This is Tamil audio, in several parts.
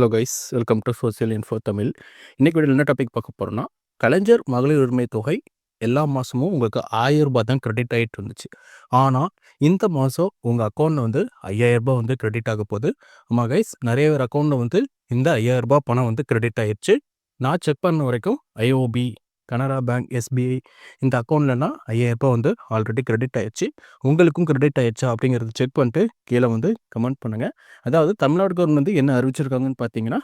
Hello guys welcome to social info Tamil இன்றைக்கி வீடியோ என்ன டாபிக் பார்க்க போகிறோம்னா கலைஞர் மகளிர் உரிமை தொகை எல்லா மாதமும் உங்களுக்கு ஆயிரம் ரூபாய் தான் கிரெடிட் ஆகிட்டு இருந்துச்சு. ஆனால் இந்த மாதம் உங்கள் அக்கௌண்ட்டில் வந்து ஐயாயிரரூபா வந்து கிரெடிட் ஆக போகுது. ஆமாம் கைஸ் நிறைய பேர் அக்கௌண்ட்டில் வந்து இந்த ஐயாயிரரூபா பணம் வந்து கிரெடிட் ஆயிடுச்சு நான் செக் பண்ண வரைக்கும் ஐஓபி கனரா பேங்க் எஸ்பிஐ இந்த அக்கௌண்ட்லனா ஐயாயிரரூபா வந்து ஆல்ரெடி கிரெடிட் ஆயிடுச்சு உங்களுக்கும் கிரெடிட் ஆயிடுச்சா அப்படிங்கிறத செக் பண்ணிட்டு கீழே வந்து கமெண்ட் பண்ணுங்கள் அதாவது தமிழ்நாடு கவர்மெண்ட் வந்து என்ன அறிவிச்சிருக்காங்கன்னு பார்த்தீங்கன்னா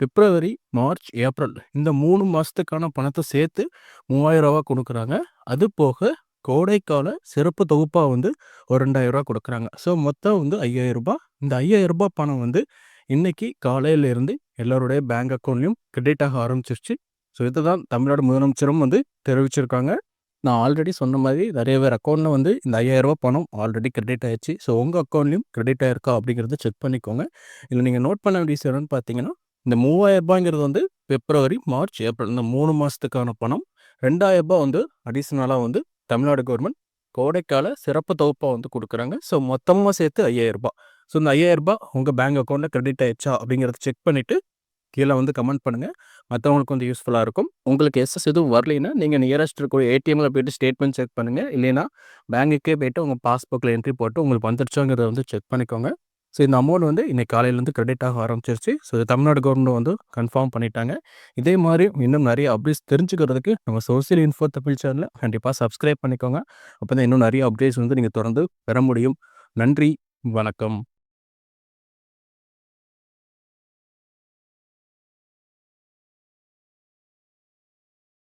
பிப்ரவரி மார்ச் ஏப்ரல் இந்த மூணு மாதத்துக்கான பணத்தை சேர்த்து மூவாயிரம் ரூபா கொடுக்குறாங்க. அது போக கோடைக்கால சிறப்பு தொகுப்பாக வந்து ஒரு ரெண்டாயிரரூபா கொடுக்குறாங்க. ஸோ மொத்தம் வந்து ஐயாயிரரூபா இந்த ஐயாயிரரூபா பணம் வந்து இன்றைக்கி காலையிலேருந்து எல்லோருடைய பேங்க் அக்கௌண்ட்லேயும் கிரெடிட் ஆக ஆரம்பிச்சிருச்சு. ஸோ இதுதான் தமிழ்நாடு முதலமைச்சரும் வந்து தெரிவிச்சிருக்காங்க. நான் ஆல்ரெடி சொன்ன மாதிரி நிறைய பேர் அக்கௌண்ட்டில் வந்து இந்த ஐயாயிரரூபா பணம் ஆல்ரெடி கிரெடிட் ஆயிடுச்சு. ஸோ உங்கள் அக்கௌண்ட்லேயும் கிரெடிட் ஆயிருக்கா அப்படிங்கிறத செக் பண்ணிக்கோங்க. இதில் நீங்கள் நோட் பண்ண வேண்டிய விஷயம் பார்த்தீங்கன்னா இந்த மூவாயிரரூபாங்கிறது வந்து பிப்ரவரி மார்ச் ஏப்ரல் இந்த மூணு மாதத்துக்கான பணம். ரெண்டாயிரரூபா வந்து அடிஷ்னலாக வந்து தமிழ்நாடு கவர்மெண்ட் கோடைக்கால சிறப்பு தொகுப்பாக வந்து கொடுக்குறாங்க. ஸோ மொத்தமாக சேர்த்து ஐயாயிரரூபா ஸோ இந்த ஐயாயிரரூபா உங்கள் பேங்க் அக்கௌண்ட்டில் கிரெடிட் ஆயிடுச்சா அப்படிங்கிறத செக் பண்ணிவிட்டு கீழே வந்து கமெண்ட் பண்ணுங்கள் மற்றவங்களுக்கு வந்து யூஸ்ஃபுல்லாக இருக்கும். உங்களுக்கு எஸ்எஸ் எதுவும் வரலைன்னா நீங்கள் நியரஸ்ட் இருக்கிற ஏடிஎம்மில் போய்ட்டு ஸ்டேட்மெண்ட் செக் பண்ணுங்கள் இல்லைன்னா பேங்குக்கே போய்ட்டு உங்கள் பாஸ்புக்கில் என்ட்ரி போட்டு உங்களுக்கு வந்துருச்சோங்கிறத வந்து செக் பண்ணிக்கோங்க. ஸோ இந்த அமௌண்ட் வந்து இன்றைக்கி காலையிலேருந்து கிரெடிட் ஆக ஆரம்பிச்சிருச்சு. ஸோ தமிழ்நாடு கவர்மெண்ட் வந்து கன்ஃபார்ம் பண்ணிட்டாங்க. இதே மாதிரி இன்னும் நிறைய அப்டேட்ஸ் தெரிஞ்சுக்கிறதுக்கு நம்ம சோசியல் இன்ஃபோ தமிழ் சேனலில் கண்டிப்பாக சப்ஸ்கிரைப் பண்ணிக்கோங்க. அப்போ தான் இன்னும் நிறைய அப்டேட்ஸ் வந்து நீங்கள் தொடர்ந்து பெற முடியும். நன்றி வணக்கம்.